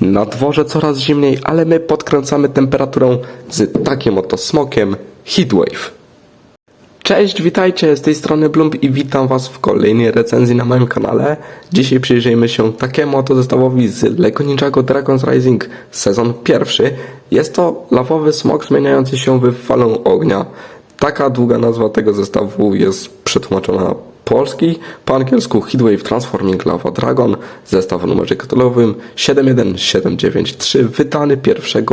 Na dworze coraz zimniej, ale my podkręcamy temperaturę z takim oto smokiem Heatwave. Cześć, witajcie, z tej strony Blump i witam Was w kolejnej recenzji na moim kanale. Dzisiaj przyjrzyjmy się takiemu oto zestawowi z LEGO Ninjago Dragon's Rising sezon pierwszy. Jest to lawowy smok zmieniający się w falę ognia. Taka długa nazwa tego zestawu jest przetłumaczona na polski, po angielsku Heatwave Transforming Lava Dragon, zestaw o numerze katalogowym 71793, wydany 1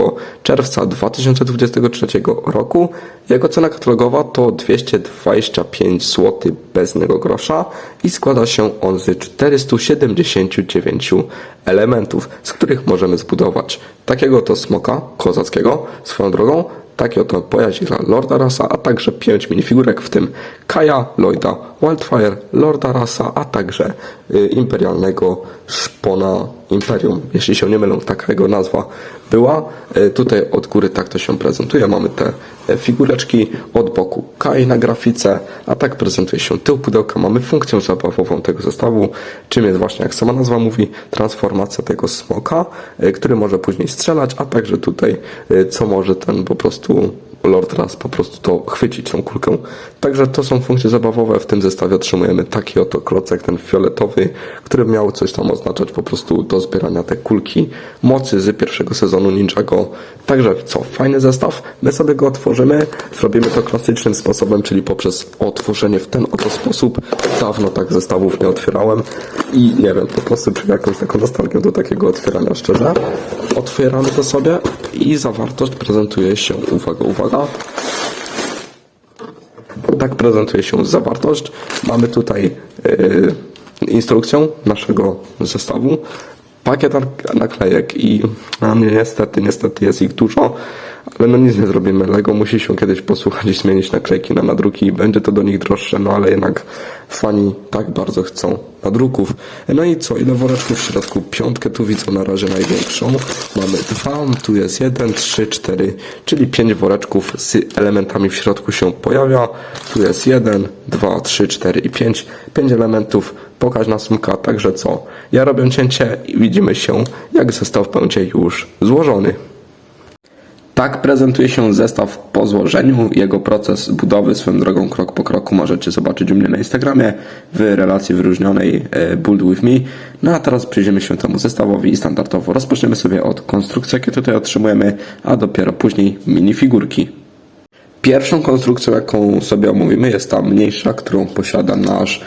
czerwca 2023 roku. Jego cena katalogowa to 225 zł bez jednego grosza i składa się on z 479 elementów, z których możemy zbudować takiego to smoka kozackiego, swoją drogą, taki oto pojazd dla Lorda Rasa, a także 5 minifigurek, w tym Kaja, Lloyda, Wildfire, Lorda Rasa, a także y, imperialnego szpona Imperium. Jeśli się nie mylę, taka jego nazwa była. Y, tutaj od góry tak to się prezentuje. Mamy te y, figureczki, od boku Kaj na grafice, a tak prezentuje się tył pudełka. Mamy funkcję zabawową tego zestawu, czym jest właśnie, jak sama nazwa mówi, transformacja tego smoka, y, który może później strzelać, a także tutaj, co może ten po prostu Lord raz po prostu to chwycić, tą kulkę. Także to są funkcje zabawowe. W tym zestawie otrzymujemy taki oto klocek, ten fioletowy, który miał coś tam oznaczać po prostu do zbierania te kulki mocy z pierwszego sezonu Ninjago. Także co, fajny zestaw. My sobie go otworzymy. Zrobimy to klasycznym sposobem, czyli poprzez otworzenie w ten oto sposób. Dawno tak zestawów nie otwierałem i nie wiem, po prostu czuję jakąś taką nostalgię do takiego otwierania szczerze. Otwieramy to sobie i zawartość prezentuje się, uwaga, uwaga, tak prezentuje się zawartość. Mamy tutaj yy, instrukcję naszego zestawu, pakiet nak- naklejek i nie, niestety, niestety jest ich dużo, ale no nic nie zrobimy. Lego musi się kiedyś posłuchać i zmienić naklejki na nadruki i będzie to do nich droższe, no ale jednak fani tak bardzo chcą nadruków. No i co, ile woreczków w środku? Piątkę tu widzę na razie największą. Mamy dwa, tu jest jeden, trzy, cztery, czyli pięć woreczków z elementami w środku się pojawia. Tu jest jeden, dwa, trzy, cztery i pięć. Pięć elementów, pokaż na sumka, także co? Ja robię cięcie i widzimy się, jak zestaw będzie już złożony. Tak prezentuje się zestaw po złożeniu. Jego proces budowy swoją drogą krok po kroku możecie zobaczyć u mnie na Instagramie w relacji wyróżnionej e, Build With Me. No a teraz przyjrzymy się temu zestawowi i standardowo rozpoczniemy sobie od konstrukcji, jakie tutaj otrzymujemy, a dopiero później minifigurki. Pierwszą konstrukcją, jaką sobie omówimy, jest ta mniejsza, którą posiada nasz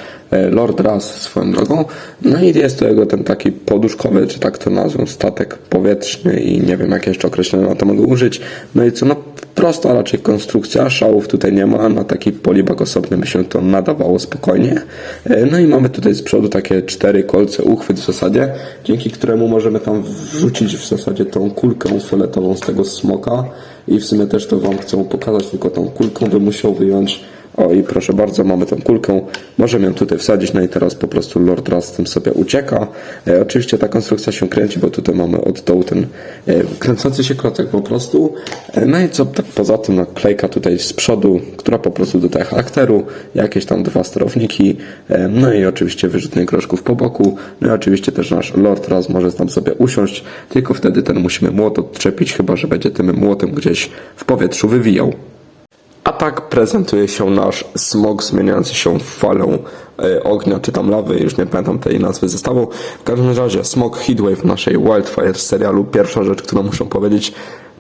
Lord Ras swoją drogą. No i jest to jego ten taki poduszkowy, czy tak to nazwę, statek powietrzny i nie wiem, jakie jeszcze określenia na to mogę użyć. No i co, no prosta raczej konstrukcja, szałów tutaj nie ma, na taki polibak osobny by się to nadawało spokojnie. E, No i mamy tutaj z przodu takie cztery kolce, uchwyt w zasadzie, dzięki któremu możemy tam wrzucić w zasadzie tą kulkę fioletową z tego smoka i w sumie też to Wam chcę pokazać, tylko tą kulkę bym musiał wyjąć. O i proszę bardzo, mamy tą kulkę. Możemy ją tutaj wsadzić, no i teraz po prostu Lord tym sobie ucieka. E, oczywiście ta konstrukcja się kręci, bo tutaj mamy od dołu ten e, kręcący się klocek po prostu. E, no i co tak poza tym naklejka tutaj z przodu, która po prostu dodaje charakteru, jakieś tam dwa sterowniki, e, no i oczywiście wyrzutnie groszków po boku, no i oczywiście też nasz Lord Raz może tam sobie usiąść, tylko wtedy ten musimy młot odczepić, chyba że będzie tym młotem gdzieś w powietrzu wywijał. A tak prezentuje się nasz smog zmieniający się w falę e, ognia, czy tam lawy, już nie pamiętam tej nazwy zestawu. W każdym razie smog Heatwave naszej Wildfire serialu. Pierwsza rzecz, którą muszę powiedzieć,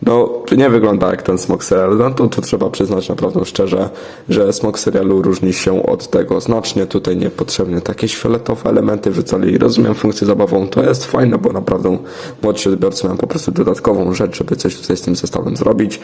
no nie wygląda jak ten smog serialu, no to, to trzeba przyznać naprawdę szczerze, że smog serialu różni się od tego znacznie. Tutaj niepotrzebnie takie fioletowe elementy wrzucali. Rozumiem funkcję zabawową, to jest fajne, bo naprawdę młodsi odbiorcy mają po prostu dodatkową rzecz, żeby coś tutaj z tym zestawem zrobić,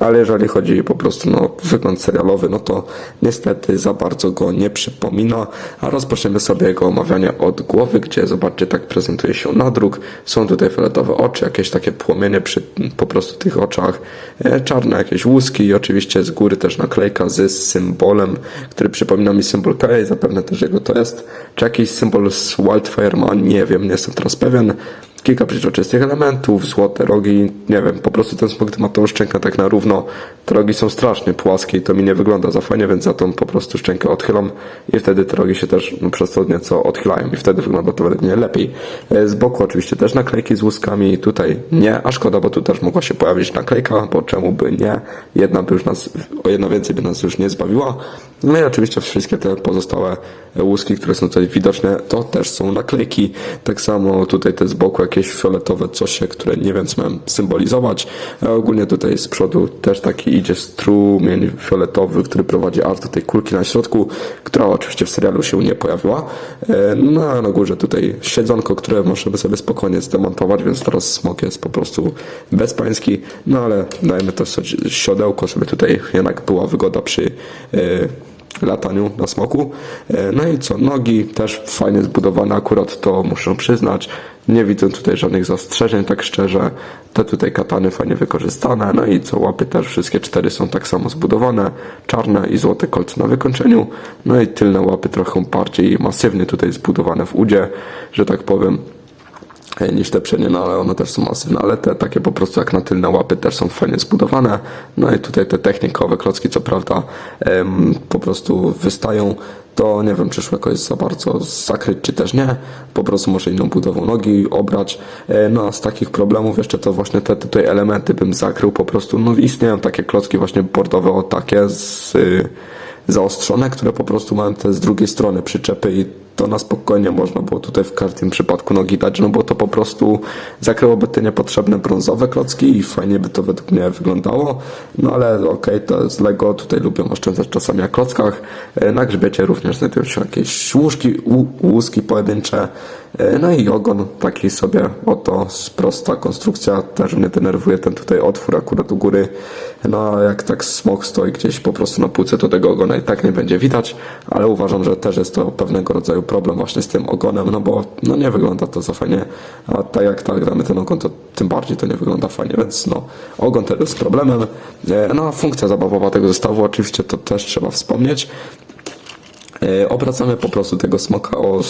ale jeżeli chodzi po prostu no wygląd serialowy, no to niestety za bardzo go nie przypomina, a rozpoczniemy sobie jego omawianie od głowy, gdzie zobaczcie tak prezentuje się nadruk, są tutaj fioletowe oczy, jakieś takie płomienie przy po prostu tych oczach, e, czarne jakieś łuski i oczywiście z góry też naklejka z symbolem, który przypomina mi symbol K, zapewne też jego to jest, czy jakiś symbol z Wildfire ma, nie wiem, nie jestem teraz pewien, kilka przeźroczystych elementów, złote rogi, nie wiem, po prostu ten smok ma tą szczękę tak na równo. Te rogi są strasznie płaskie i to mi nie wygląda za fajnie, więc za tą po prostu szczękę odchylam i wtedy te rogi się też no, przez to nieco odchylają i wtedy wygląda to według mnie lepiej. E, Z boku oczywiście też naklejki z łuskami, tutaj nie, a szkoda, bo tu też mogła się pojawić naklejka, bo czemu by nie? Jedna by już nas, o jedna więcej by nas już nie zbawiła. No i oczywiście wszystkie te pozostałe łuski, które są tutaj widoczne, to też są naklejki. Tak samo tutaj te z boku jakieś fioletowe cosie, które nie wiem co mają symbolizować. A ogólnie tutaj z przodu też taki idzie strumień fioletowy, który prowadzi aż do tej kulki na środku, która oczywiście w serialu się nie pojawiła. E, No a na górze tutaj siedzonko, które możemy sobie spokojnie zdemontować, więc teraz smok jest po prostu bezpański. No ale dajmy to siodełko, żeby tutaj jednak była wygoda przy e, lataniu na smoku. E, No i co, nogi też fajnie zbudowane, akurat to muszę przyznać. Nie widzę tutaj żadnych zastrzeżeń, tak szczerze. Te tutaj katany fajnie wykorzystane. No i co, łapy też wszystkie cztery są tak samo zbudowane. Czarne i złote kolce na wykończeniu. No i tylne łapy trochę bardziej masywnie tutaj zbudowane w udzie, że tak powiem e, niż te przednie, no ale one też są masywne, ale te takie po prostu jak na tylne łapy też są fajnie zbudowane. No i tutaj te technikowe klocki, co prawda, em, po prostu wystają. To nie wiem, czy szło jakoś za bardzo zakryć, czy też nie. Po prostu może inną budową nogi obrać. E, No a z takich problemów jeszcze to właśnie te tutaj elementy bym zakrył po prostu. No istnieją takie klocki właśnie bordowe o takie z zaostrzone, które po prostu mają te z drugiej strony przyczepy i to na spokojnie można było tutaj w każdym przypadku nogi dać, no bo to po prostu zakryłoby te niepotrzebne brązowe klocki i fajnie by to według mnie wyglądało. No ale okej, to z Lego tutaj lubią oszczędzać czasami na klockach. E, Na grzbiecie również znajdują się jakieś łóżki, łu- łuski pojedyncze. E, No i ogon taki sobie oto prosta konstrukcja. Też mnie denerwuje ten tutaj otwór akurat u góry. No jak tak smok stoi gdzieś po prostu na półce, to tego ogona i tak nie będzie widać, ale uważam, że też jest to pewnego rodzaju problem właśnie z tym ogonem, no bo no nie wygląda to za fajnie, a tak jak tak damy ten ogon, to tym bardziej to nie wygląda fajnie, więc no ogon też jest problemem. E, No a funkcja zabawowa tego zestawu oczywiście to też trzeba wspomnieć. E, Obracamy po prostu tego smoka o,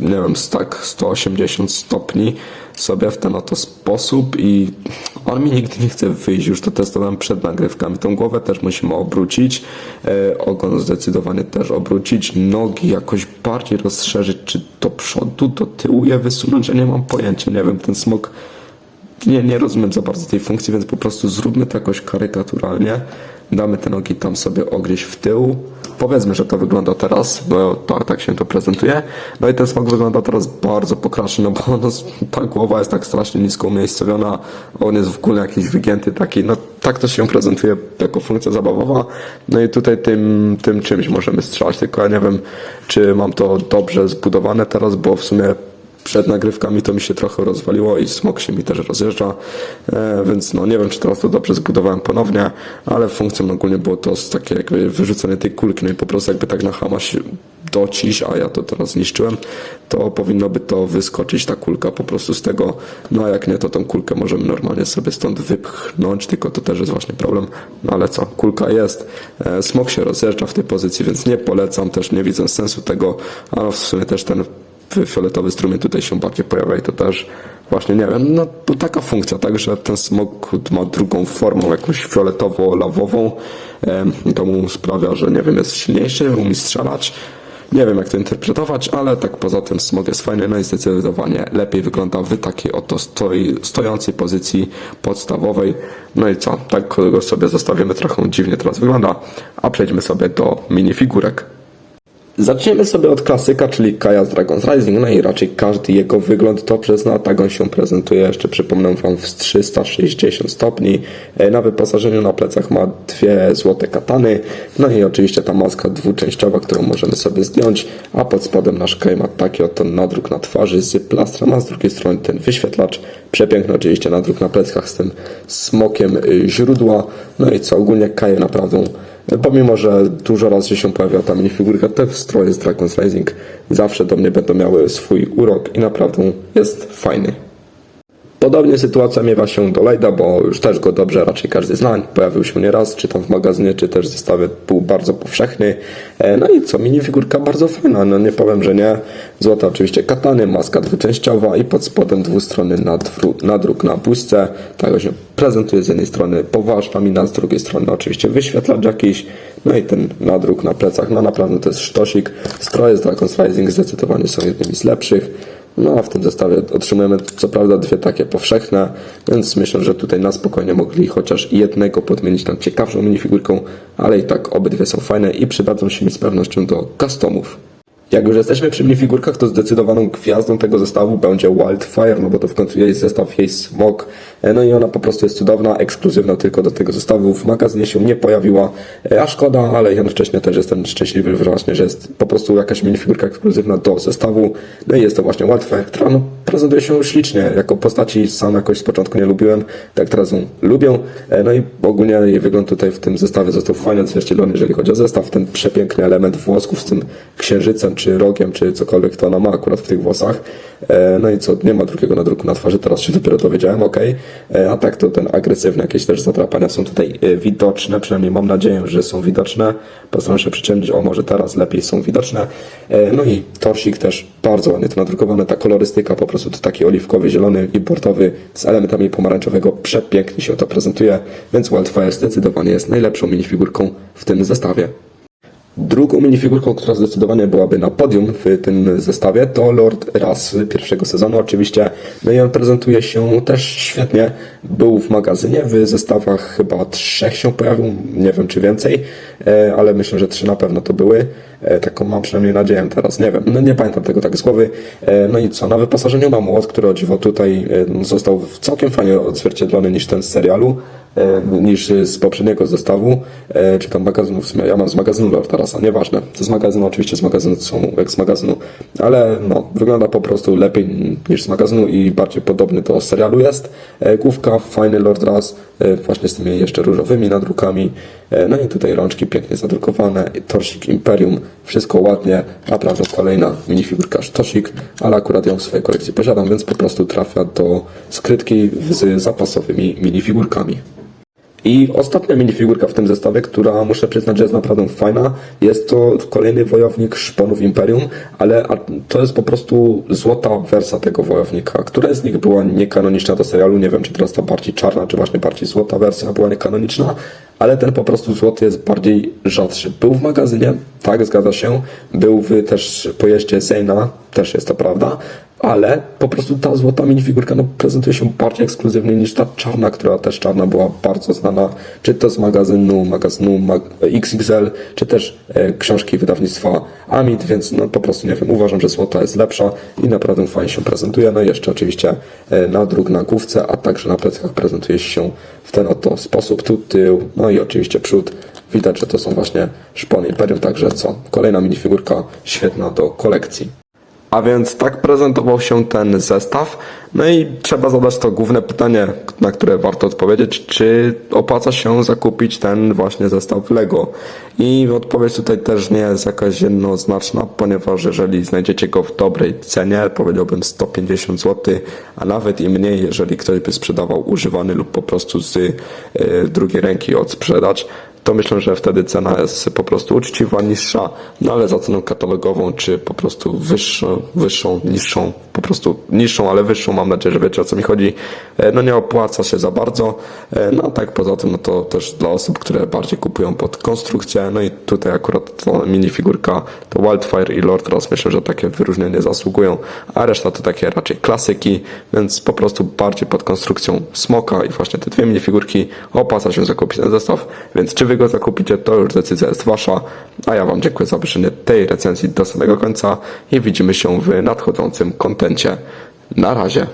nie wiem, tak 180 stopni sobie w ten oto sposób i on mi nigdy nie chce wyjść, już to testowałem przed nagrywkami. Tą głowę też musimy obrócić, e, ogon zdecydowanie też obrócić, nogi jakoś bardziej rozszerzyć, czy do przodu, do tyłu je wysunąć, ja nie mam pojęcia, nie wiem, ten smok nie, nie rozumiem za bardzo tej funkcji, więc po prostu zróbmy to jakoś karykaturalnie. Damy te nogi tam sobie ogryźć w tył. Powiedzmy, że to wygląda teraz, bo to, tak się to prezentuje. No i ten smok wygląda teraz bardzo pokracznie, no bo no, ta głowa jest tak strasznie nisko umiejscowiona. On jest w ogóle jakiś wygięty taki, no tak to się prezentuje jako funkcja zabawowa. No i tutaj tym, tym czymś możemy strzelać, tylko ja nie wiem, czy mam to dobrze zbudowane teraz, bo w sumie przed nagrywkami to mi się trochę rozwaliło i smok się mi też rozjeżdża, e, więc no nie wiem, czy teraz to dobrze zbudowałem ponownie, ale funkcją ogólnie było to takie jakby wyrzucenie tej kulki, no i po prostu jakby tak na hama się dociś, a ja to teraz zniszczyłem, to powinno by to wyskoczyć ta kulka po prostu z tego, no a jak nie, to tą kulkę możemy normalnie sobie stąd wypchnąć, tylko to też jest właśnie problem, no ale co, kulka jest, e, smok się rozjeżdża w tej pozycji, więc nie polecam, też nie widzę sensu tego, a w sumie też ten fioletowy strumień tutaj się bardziej pojawia i to też właśnie nie wiem, no to taka funkcja, tak, że ten smok ma drugą formą, jakąś fioletowo-lawową, em, to mu sprawia, że nie wiem, jest silniejszy, umie strzelać, nie wiem jak to interpretować, ale tak poza tym smog jest fajny, no i zdecydowanie lepiej wygląda w takiej oto stoi, stojącej pozycji podstawowej. No i co, tak go sobie zostawimy, trochę dziwnie teraz wygląda, a przejdźmy sobie do minifigurek. Zaczniemy sobie od klasyka, czyli Kaja z Dragon's Rising, no i raczej każdy jego wygląd to przez na tak on się prezentuje, jeszcze przypomnę Wam w 360 stopni. E, Na wyposażeniu na plecach ma dwie złote katany, no i oczywiście ta maska dwuczęściowa, którą możemy sobie zdjąć, a pod spodem nasz Kaj ma taki oto nadruk na twarzy z plastrem, a z drugiej strony ten wyświetlacz. Przepiękny oczywiście nadruk na pleckach z tym smokiem y, źródła, no i co ogólnie Kaj naprawdę Pomimo, że dużo razy się pojawia ta minifigurka, te stroje z Dragon's Rising zawsze do mnie będą miały swój urok i naprawdę jest fajny. Podobnie sytuacja miewa się do Lejda, bo już też go dobrze raczej każdy zna. Pojawił się nieraz, czy tam w magazynie, czy też w zestawie był bardzo powszechny. E, No i co, minifigurka bardzo fajna, no nie powiem, że nie. Złota oczywiście katany, maska dwuczęściowa i pod spodem dwustronny nadruk na puszce. Tak się prezentuje z jednej strony poważna mina, z drugiej strony oczywiście wyświetlacz jakiś. No i ten nadruk na plecach, no naprawdę to jest sztosik. Stroje z Dragon's Rising zdecydowanie są jednymi z lepszych. No a w tym zestawie otrzymujemy co prawda dwie takie powszechne, więc myślę, że tutaj na spokojnie mogli chociaż jednego podmienić tam ciekawszą minifigurką, ale i tak obydwie są fajne i przydadzą się mi z pewnością do customów. Jak już jesteśmy przy minifigurkach, to zdecydowaną gwiazdą tego zestawu będzie Wildfire, no bo to w końcu jej zestaw, jej smog. E, No i ona po prostu jest cudowna, ekskluzywna tylko do tego zestawu. W magazynie się nie pojawiła, e, a szkoda, ale jednocześnie też jestem szczęśliwy właśnie, że jest po prostu jakaś minifigurka ekskluzywna do zestawu. No i jest to właśnie Wildfire, która no, prezentuje się ślicznie. Jako postaci sam jakoś z początku nie lubiłem, tak teraz ją lubię. E, No i ogólnie jej wygląd tutaj w tym zestawie został fajnie odzwierciedlony, jeżeli chodzi o zestaw. Ten przepiękny element włosków z tym księżycem, czy rogiem, czy cokolwiek to ona ma akurat w tych włosach. No i co, nie ma drugiego nadruku na twarzy, teraz się dopiero dowiedziałem, ok. A tak to ten agresywny, jakieś też zadrapania są tutaj e, widoczne, przynajmniej mam nadzieję, że są widoczne. Postaram się przyciemnić, o może teraz lepiej są widoczne. E, No i torsik też bardzo ładnie to nadrukowane, ta kolorystyka po prostu to taki oliwkowy, zielony, importowy z elementami pomarańczowego, przepięknie się to prezentuje, więc Wildfire zdecydowanie jest najlepszą minifigurką w tym zestawie. Drugą minifigurką, która zdecydowanie byłaby na podium w tym zestawie, to Lord Ras z pierwszego sezonu oczywiście. No i on prezentuje się też świetnie. Był w magazynie, w zestawach chyba trzech się pojawił, nie wiem czy więcej, e, ale myślę, że trzy na pewno to były. E, Taką mam przynajmniej nadzieję teraz, nie wiem, no nie pamiętam tego tak z głowy. E, No i co, na wyposażeniu mam młot, który o dziwo tutaj został całkiem fajnie odzwierciedlony niż ten z serialu niż z poprzedniego zestawu, e, czy tam magazynu, w sumie ja mam z magazynu Lord Tarasa, nieważne. To z magazynu, oczywiście z magazynu są jak z magazynu, ale no, wygląda po prostu lepiej niż z magazynu i bardziej podobny do serialu jest. E, Główka, fajny Lord Ras, e, właśnie z tymi jeszcze różowymi nadrukami, e, no i tutaj rączki pięknie zadrukowane, torsik Imperium, wszystko ładnie, naprawdę kolejna minifigurka sztosik, ale akurat ją w swojej kolekcji posiadam, więc po prostu trafia do skrytki z zapasowymi minifigurkami. I ostatnia minifigurka w tym zestawie, która muszę przyznać, że jest naprawdę fajna, jest to kolejny wojownik szponów Imperium, ale to jest po prostu złota wersja tego wojownika. Która z nich była niekanoniczna do serialu, nie wiem czy teraz ta bardziej czarna, czy właśnie bardziej złota wersja była niekanoniczna, ale ten po prostu złoty jest bardziej rzadszy. Był w magazynie, tak, zgadza się, był w też pojeździe Zeyna, też jest to prawda, ale po prostu ta złota minifigurka no, prezentuje się bardziej ekskluzywnie niż ta czarna, która też czarna była bardzo znana, czy to z magazynu, magazynu mag XXL, czy też e, książki wydawnictwa Amit, więc no po prostu nie wiem, uważam, że złota jest lepsza i naprawdę fajnie się prezentuje. No i jeszcze oczywiście e, nadruk na główce, a także na plecach prezentuje się w ten oto sposób, tu tył, no i oczywiście przód. Widać, że to są właśnie szpony Imperium, także co, kolejna minifigurka świetna do kolekcji. A więc tak prezentował się ten zestaw. No i trzeba zadać to główne pytanie, na które warto odpowiedzieć, czy opłaca się zakupić ten właśnie zestaw Lego. I odpowiedź tutaj też nie jest jakaś jednoznaczna, ponieważ jeżeli znajdziecie go w dobrej cenie, powiedziałbym 150 zł, a nawet i mniej, jeżeli ktoś by sprzedawał używany lub po prostu z y, drugiej ręki odsprzedać, to myślę, że wtedy cena jest po prostu uczciwa, niższa, no ale za ceną katalogową, czy po prostu wyższą, wyższą, niższą, po prostu niższą, ale wyższą, mam nadzieję, że wiecie o co mi chodzi, e, no nie opłaca się za bardzo, E, no a tak poza tym, no to też dla osób, które bardziej kupują pod konstrukcję, no i tutaj akurat to minifigurka, to Wildfire i Lord Ross, myślę, że takie wyróżnienie zasługują, a reszta to takie raczej klasyki, więc po prostu bardziej pod konstrukcją smoka i właśnie te dwie minifigurki opłaca się zakupić ten zestaw, więc czy wy go zakupicie, to już decyzja jest wasza, a ja wam dziękuję za obejrzenie tej recenzji do samego końca i widzimy się w nadchodzącym kontencie. Na razie.